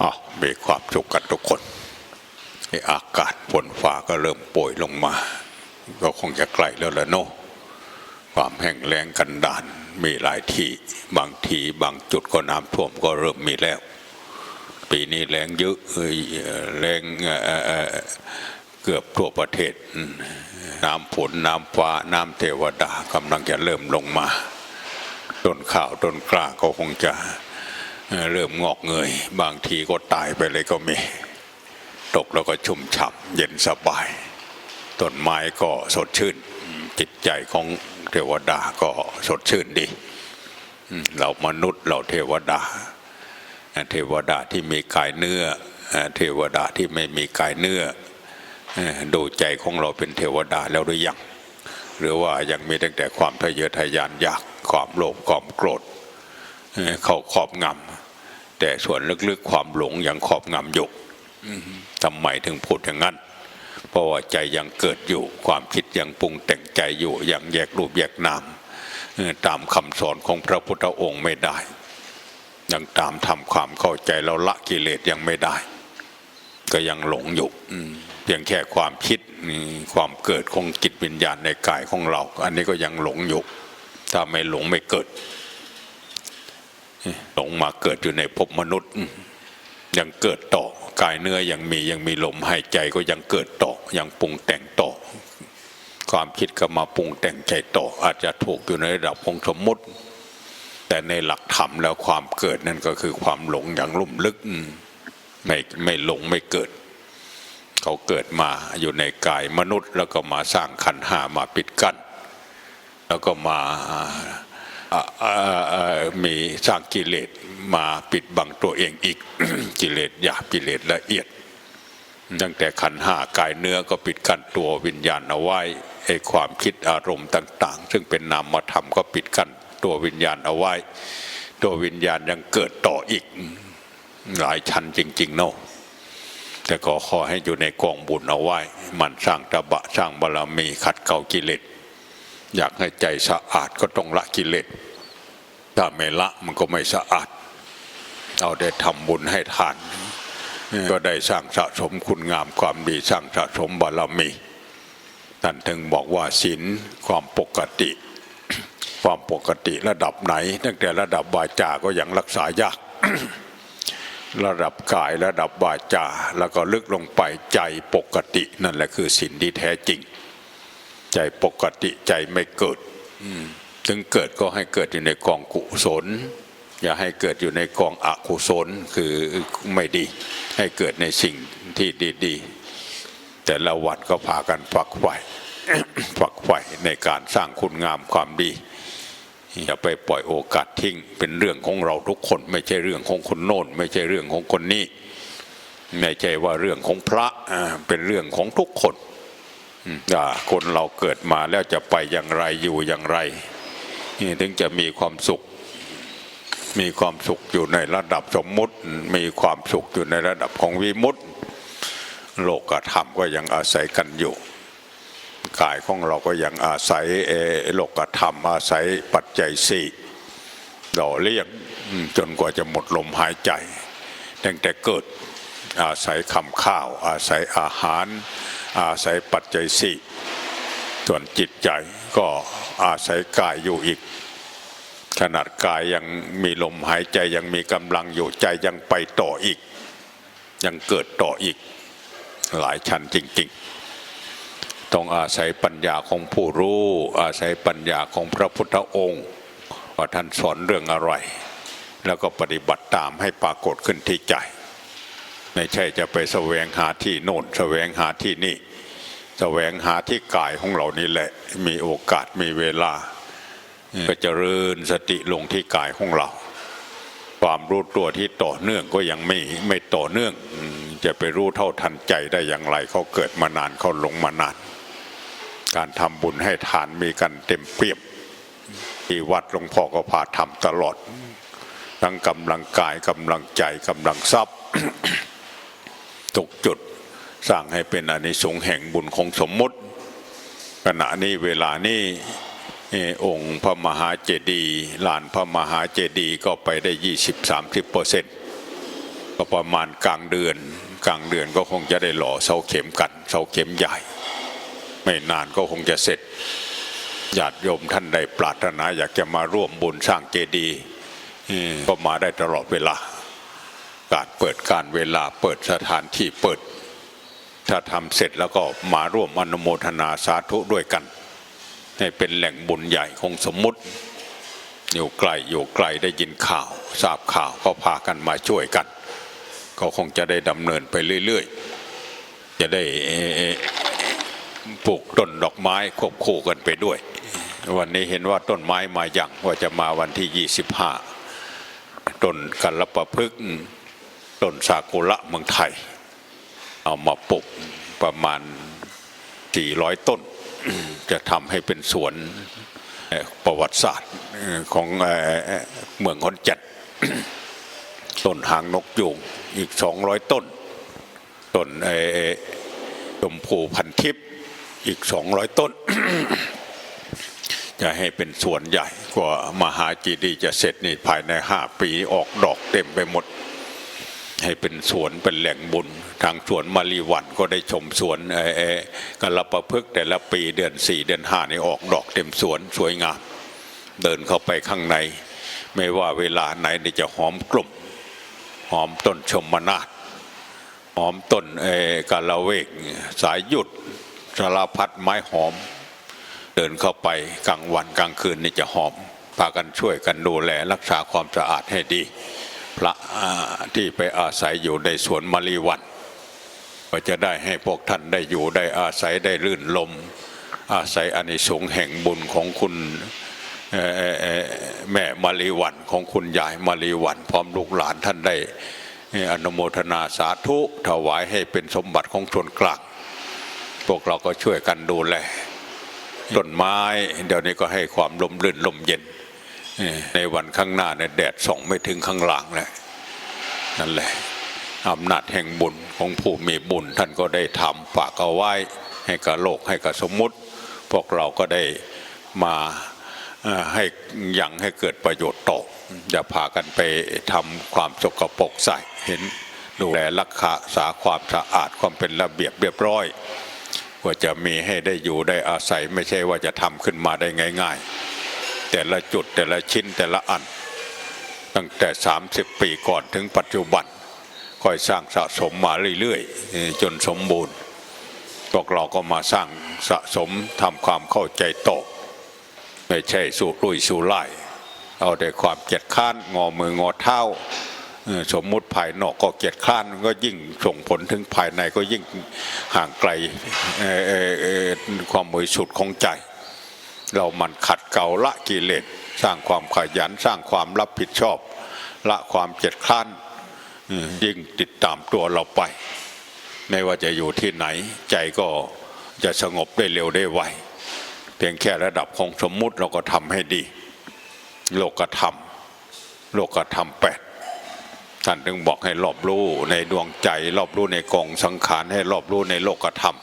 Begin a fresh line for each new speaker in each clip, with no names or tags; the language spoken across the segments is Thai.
อ๋อมีความสุขกันทุกคนไออากาศฝนฟ้าก็เริ่มโปรยลงมา ก็คงจะใกล้แล้วละเนาะความแห้งแล้งกันดานมีหลายที่บางทีบางจุดก็น้ำท่วมก็เริ่มมีแล้ว ปีนี้แรงเยอะเอ้ยแรงเอ่อเเอ่อเกือบทั่วประเทศ น้ำฝนน้ำฟ้าน้ำเทวดากำลังจะเริ่มลงมา ต้นข้าวต้นกล้าก็คงจะ เริ่มงอกเงย บางทีก็ตายไปเลยก็มี ตกแล้วก็ชุ่มฉ่ำเย็นสบายต้นไม้ก็สดชื่น จิตใจของเทวดาก็สดชื่นดีเรามนุษย์เราเทวดา เทวดาที่มีกายเนื้อ เทวดาที่ไม่มีกายเนื้อเอ่อดูใจของเราเป็นเทวดาแล้วหรือยังหรือว่ายังมีตั้งแต่ความทะเยอทะยานอยากความโลภความโกรธ เข้าครอบงำแต่ส่วนลึกๆความหลงยังครอบงำอยู่ทำไมถึงพูดอย่างนั้นเพราะว่าใจยังเกิดอยู่ ความคิดยังปรุงแต่งใจอยู่ยังแยกรูปแยกนามตามคำสอนของพระพุทธองค์ไม่ได้ ยังตามทำความเข้าใจเราละกิเลสยังไม่ได้ ก็ยังหลงอยู่เพียงแค่ความคิดความเกิดของจิตวิญญาณในกายของเรา อันนี้ก็ยังหลงอยู่ถ้าไม่หลงไม่เกิด หลงมาเกิดอยู่ในภพมนุษย์ ยังเกิดต่อกายเนื้อยังมียังมีลมหายใจก็ยังเกิดต่อยังปรุงแต่งต่อ ความคิดก็มาปรุงแต่งใจต่อ อาจจะถูกอยู่ในระดับของสมมติ แต่ในหลักธรรมแล้วความเกิดนั่นก็คือความหลงอย่างลุ่มลึกไม่ไม่หลงไม่เกิด เขาเกิดมาอยู่ในกายมนุษย์ แล้วก็มาสร้างขันหามาปิดกั้นแล้วก็มา มีสร้างกิเลสมาปิดบังตัวเองอีกกิเลสหยาบกิเลสละเอียด ตั้งแต่ขันห้ากายเนื้อก็ปิดกั้นตัววิญญาณเอาไว้ไอ้ความคิดอารมณ์ต่าง ๆ ซึ่งเป็นนามธรรมก็ปิดกั้นตัววิญญาณเอาไว้ ตัววิญญาณยังเกิดต่ออีกหลายชั้นจริง ๆ เนาะแต่ก็ขอให้อยู่ในกองบุญเอาไว้ มันสร้างตบะสร้างบารมีขัดเกลากิเลสอยากให้ใจสะอาดก็ต้องละกิเลส ถ้าไม่ละมันก็ไม่สะอาดเอาได้ทำบุญให้ทาน ก็ได้สร้างสะสมคุณงามความดีสร้างสะสมบารมีท่านถึงบอกว่าศีลความปกติ ความปกติระดับไหน ตั้งแต่ระดับวาจาก็ยังรักษายากระดับกายระดับวาจา แล้วก็ลึกลงไปใจปกติ นั่นแหละคือศีลที่แท้จริง ใจปกติใจไม่เกิด อืม ถึงเกิดก็ให้เกิดอยู่ในกองกุศล อย่าให้เกิดอยู่ในกองอกุศลคือไม่ดี ให้เกิดในสิ่งที่ดีๆ แต่ละวันก็พากันฝักใฝ่ฝักใฝ่ในการสร้างคุณงามความดี อย่าไปปล่อยโอกาสทิ้งเป็นเรื่องของเราทุกคน ไม่ใช่เรื่องของคนโน้น ไม่ใช่เรื่องของคนนี้ไม่ใช่ว่าเรื่องของพระเป็นเรื่องของทุกคนคนเราเกิดมาแล้วจะไปอย่างไรอยู่อย่างไร นี่ถึงจะมีความสุข มีความสุขอยู่ในระดับสมมุติ มีความสุขอยู่ในระดับของวิมุตติ โลกธรรมก็ยังอาศัยกันอยู่กายของเราก็ยังอาศัยโลกธรรมอาศัยปัจจัยสี่หล่อเลี้ยงจนกว่าจะหมดลมหายใจตั้งแต่เกิดอาศัยคำข้าว อาศัยอาหาร อาศัยปัจจัยสี่ ส่วนจิตใจก็อาศัยกายอยู่อีก ขนาดกายยังมีลมหายใจยังมีกำลังอยู่ใจยังไปต่ออีก ยังเกิดต่ออีก หลายชั้นจริง ๆ ต้องอาศัยปัญญาของผู้รู้ อาศัยปัญญาของพระพุทธองค์ว่าท่านสอนเรื่องอะไร แล้วก็ปฏิบัติตามให้ปรากฏขึ้นที่ใจ ไม่ใช่จะไปแสวงหาที่โน่นแสวงหาที่นี่ แสวงหาที่กายของเรานี่แหละ มีโอกาสมีเวลา ก็เจริญสติลงที่กายของเรา ความรู้ตัวที่ต่อเนื่องก็ยังไม่ไม่ต่อเนื่อง จะไปรู้เท่าทันใจได้อย่างไรเขาเกิดมานานเขาหลงมานาน การทำบุญให้ทานมีกันเต็มเปี่ยมที่วัดหลวงพ่อก็พาทำตลอด ทั้งกำลังกายกำลังใจกำลังทรัพย์ทุกจุด สร้างให้เป็นอนิสงส์แห่งบุญของสมมุติ ขณะนี้เวลานี้องค์พระมหาเจดีย์ลานพระมหาเจดีย์ก็ไปได้ 20-30เปอร์เซ็นต์ก็ประมาณกลางเดือน กลางเดือนก็คงจะได้หล่อเสาเข็มกันเสาเข็มใหญ่ ไม่นานก็คงจะเสร็จญาติโยมท่านใดปรารถนาอยากจะมาร่วมบุญสร้างเจดีย์ก็มาได้ตลอดเวลา การเปิดการเวลาเปิดสถานที่เปิด ถ้าทำเสร็จแล้วก็มาร่วมอนุโมทนาสาธุด้วยกัน ให้เป็นแหล่งบุญใหญ่คงสมมุติ อยู่ไกลอยู่ไกลได้ยินข่าวทราบข่าวก็พากันมาช่วยกัน ก็คงจะได้ดำเนินไปเรื่อยๆ จะได้ปลูกต้นดอกไม้ควบคู่กันไปด้วย วันนี้เห็นว่าต้นไม้มาอย่างว่าจะมาวันที่ 25ต้นกัลปะพฤกษ์ต้นซากุระเมืองไทย เอามาปลูกประมาณ 400 ต้น จะทำให้เป็นสวนประวัติศาสตร์ของเมืองขอนแก่นต้นหางนกยูงอีก 200 ต้น ต้นชมพูพันทิพย์อีก 200 ต้น จะให้เป็นสวนใหญ่กว่ามหาจีดีจะเสร็จนี่ภายใน 5 ปีออกดอกเต็มไปหมด ให้เป็นสวนเป็นแหล่งบุญ ทางสวนมารีวันก็ได้ชมสวนเออกัลปะพฤกแต่ละปีเดือนสี่เดือนห้านี่ออกดอกเต็มสวนสวยงาม เดินเข้าไปข้างใน ไม่ว่าเวลาไหนนี่จะหอมกลุ่ม หอมต้นชมนาฏหอมต้นเอกาละเวกสายหยุดสารพัดไม้หอม เดินเข้าไปกลางวันกลางคืนนี่จะหอมพากันช่วยกันดูแลรักษาความสะอาดให้ดี พระที่ไปอาศัยอยู่ในสวนมะลิวันก็จะได้ให้พวกท่านได้อยู่ได้อาศัยได้ลื่นลม อาศัยอานิสงส์แห่งบุญของคุณแม่มารีวันของคุณยายมารีวันพร้อมลูกหลานท่านได้อนุโมทนาสาธุถวายให้เป็นสมบัติของส่วนกลางพวกเราก็ช่วยกันดูแลต้นไม้ เดี๋ยวนี้ก็ให้ความลมรื่นลมเย็น ในวันข้างหน้าเนี่ยแดดส่องไม่ถึงข้างหลังเลยนั่นแหละอำนาจแห่งบุญของผู้มีบุญ ท่านก็ได้ทำฝากเอาไว้ให้กับโลกให้กับสมมุติ พวกเราก็ได้มาให้ยังให้เกิดประโยชน์ต่ออย่าพากันไปทำความสกปรกใส่เห็นดูแลรักษาความสะอาดความเป็นระเบียบเรียบร้อย ว่าจะมีให้ได้อยู่ได้อาศัยไม่ใช่ว่าจะทำขึ้นมาได้ง่าย ๆ แต่ละจุดแต่ละชิ้นแต่ละอัน ตั้งแต่ 30 ปีก่อนถึงปัจจุบันค่อยสร้างสะสมมาเรื่อยๆ จนสมบูรณ์พวกเราก็มาสร้างสะสมทำความเข้าใจโตไม่ใช่สู่รุ่ยสู่ไล่เอาแต่ความเกียจค้านงอมืองอเท้าสมมุติภายนอกก็เกียจค้านก็ยิ่งส่งผลถึงภายในก็ยิ่งห่างไกลความบริสุทธิ์ของใจ เรามันขัดเกลาละกิเลสสร้างความขยันสร้างความรับผิดชอบ ละความเกียจคร้านยิ่งติดตามตัวเราไป ไม่ว่าจะอยู่ที่ไหน ใจก็จะสงบได้เร็วได้ไวเพียงแค่ระดับของสมมุติเราก็ทำให้ดี โลกธรรม โลกธรรมแปดท่านถึงบอกให้รอบรู้ในดวงใจ รอบรู้ในกองสังขารให้รอบรู้ในโลกธรรม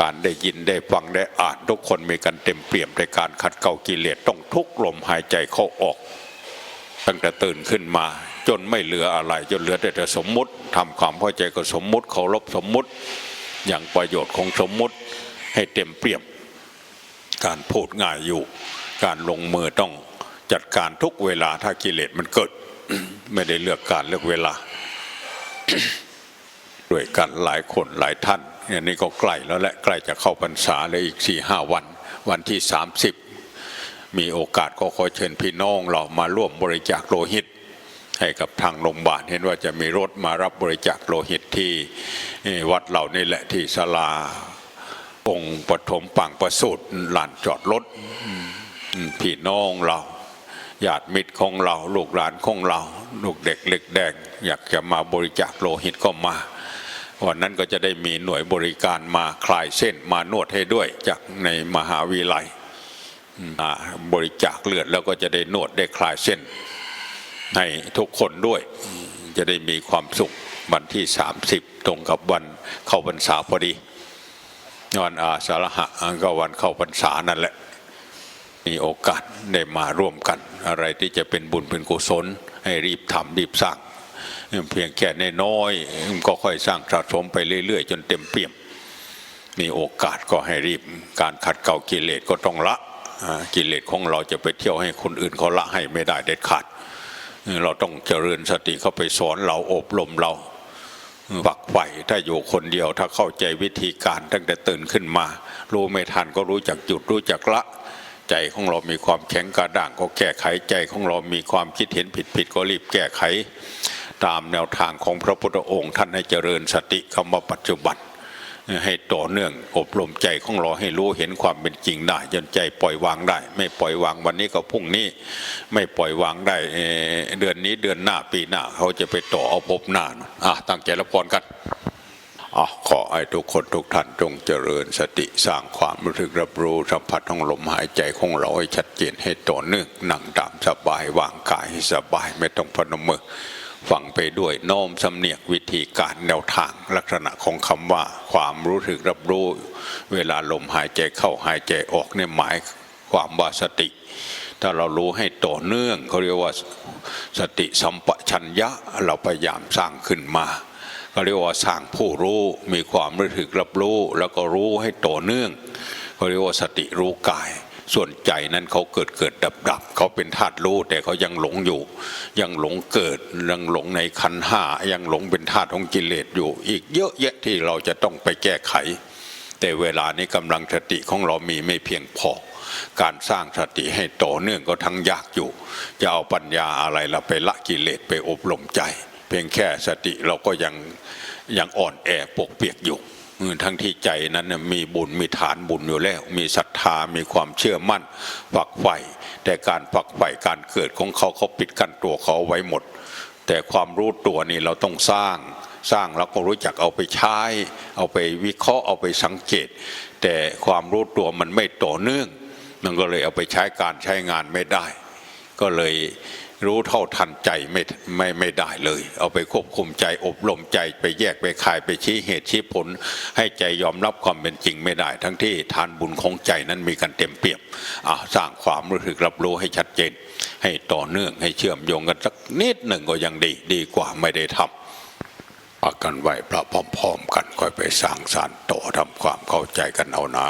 การได้ยินได้ฟังได้อ่านทุกคนมีกันเต็มเปี่ยมในการขัดเกลากิเลสต้องทุกลมหายใจเข้าออก ตั้งแต่ตื่นขึ้นมา จนไม่เหลืออะไร จนเหลือแต่สมมุติทำความเข้าใจกับสมมุติเคารพสมมุติ อย่างประโยชน์ของสมมุติให้เต็มเปี่ยม การพูดง่ายอยู่ การลงมือต้องจัดการทุกเวลาถ้ากิเลสมันเกิด ไม่ได้เลือกการเลือกเวลา ด้วยกันหลายคนหลายท่าน อันนี้ก็ใกล้แล้วแหละใกล้จะเข้าพรรษาเลยอีกสี่ห้าวัน วันที่สามสิบมีโอกาสก็ขอเชิญพี่น้องเรามาร่วมบริจาคโลหิต ให้กับทางโรงพยาบาลเห็นว่าจะมีรถมารับบริจาคโลหิตที่วัดเหล่านี้แหละที่ศาลาองค์ปฐมปังประสูตรลานจอดรถพี่น้องเราญาติมิตรของเราลูกหลานของเรา ลูกเด็กเล็กแดง อยากจะมาบริจาคโลหิตก็มา วันนั้นก็จะได้มีหน่วยบริการมาคลายเส้นมานวดให้ด้วยจากในมหาวิทยาลัยบริจาคเลือดแล้วก็จะได้นวดได้คลายเส้นให้ทุกคนด้วย จะได้มีความสุขวันที่ 30 ตรงกับวันเข้าพรรษาพอดีวันอาสาฬหะก็วันเข้าพรรษานั่นแหละมีโอกาสได้มาร่วมกัน อะไรที่จะเป็นบุญเป็นกุศล ให้รีบทำรีบสร้าง เพียงแค่ในน้อยก็ค่อยสร้างสะสมไปเรื่อย ๆ จนเต็มเปี่ยม มีโอกาสก็ให้รีบ การขัดเกลากิเลสก็ต้องละกิเลสของเราจะไปเที่ยวให้คนอื่นเขาละให้ไม่ได้เด็ดขาด เราต้องเจริญสติเข้าไปสอนเราอบรมเราฝักใฝ่ถ้าอยู่คนเดียวถ้าเข้าใจวิธีการตั้งแต่ตื่นขึ้นมา รู้ไม่ทันก็รู้จักหยุดรู้จักละ ใจของเรามีความแข็งกระด้างก็แก้ไขใจของเรามีความคิดเห็นผิดผิดๆก็รีบแก้ไข ตามแนวทางของพระพุทธองค์ ท่านให้เจริญสติคำว่าปัจจุบันให้ต่อเนื่องอบรมใจของเราให้รู้เห็นความเป็นจริงได้จนใจปล่อยวางได้ ไม่ปล่อยวางวันนี้ก็พรุ่งนี้ ไม่ปล่อยวางได้เเดือนนี้เดือนหน้าปีหน้า เขาจะไปต่อเอาพบหน้าอะตั้งใจรับพรกันอะขอให้ทุกคนทุกท่านจงเจริญสติสร้างความรู้สึกรับรู้สัมผัสของลมหายใจของเราให้ชัดเจนให้ต่อเนื่องนั่งตามสบายวางกายให้สบายไม่ต้องพนมมือ ฟังไปด้วยโน้อมสำเนียกวิธีการแนวทางลักษณะของคำว่า ความรู้สึกรับรู้ เวลาลมหายใจเข้าหายใจออกเนี่ยหมายความว่าสติ ถ้าเรารู้ให้ต่อเนื่องเขาเรียกว่าสติสัมปชัญญะเราพยายามสร้างขึ้นมาเขาเรียกว่าสร้างผู้รู้มีความรู้สึกรับรู้ แล้วก็รู้ให้ต่อเนื่องเขาเรียกว่าสติรู้กาย ส่วนใจนั้นเขาเกิดเกิดดับดับเขาเป็นธาตุรู้แต่เขายังหลงอยู่ ยังหลงเกิดยังหลงในขันห้ายังหลงเป็นธาตุของกิเลสอยู่ อีกเยอะแยะที่เราจะต้องไปแก้ไข แต่เวลานี้กำลังสติของเรามีไม่เพียงพอการสร้างสติให้ต่อเนื่องก็ทั้งยากอยู่ จะเอาปัญญาอะไรเราไปละกิเลสไปอบรมใจ เพียงแค่สติเราก็ยังยังอ่อนแอปกเปียกอยู่ ทั้งที่ใจนั้นมีบุญมีฐานบุญอยู่แล้ว มีศรัทธามีความเชื่อมั่นฝักใฝ่แต่การฝักใฝ่การเกิดของเขาเขาปิดกั้นตัวเขาเอาไว้หมด แต่ความรู้ตัวนี่เราต้องสร้างสร้างแล้วก็รู้จักเอาไปใช้ เอาไปวิเคราะห์เอาไปสังเกต แต่ความรู้ตัวมันไม่ต่อเนื่อง มันก็เลยเอาไปใช้การใช้งานไม่ได้ ก็เลย รู้เท่าทันใจไม่ไม่ไม่ได้เลย เอาไปควบคุมใจอบรมใจไปแยกไปคายไปชี้เหตุชี้ผล ให้ใจยอมรับความเป็นจริงไม่ได้ ทั้งที่ทานบุญของใจนั้นมีกันเต็มเปี่ยมอะสร้างความรู้สึกรับรู้ให้ชัดเจน ให้ต่อเนื่องให้เชื่อมโยงกันสักนิดหนึ่งก็ยังดีดีกว่าไม่ได้ทำอากันไหวพระพร้อม ๆ กันค่อยไปสร้างสารต่อทำความเข้าใจกันเอานะ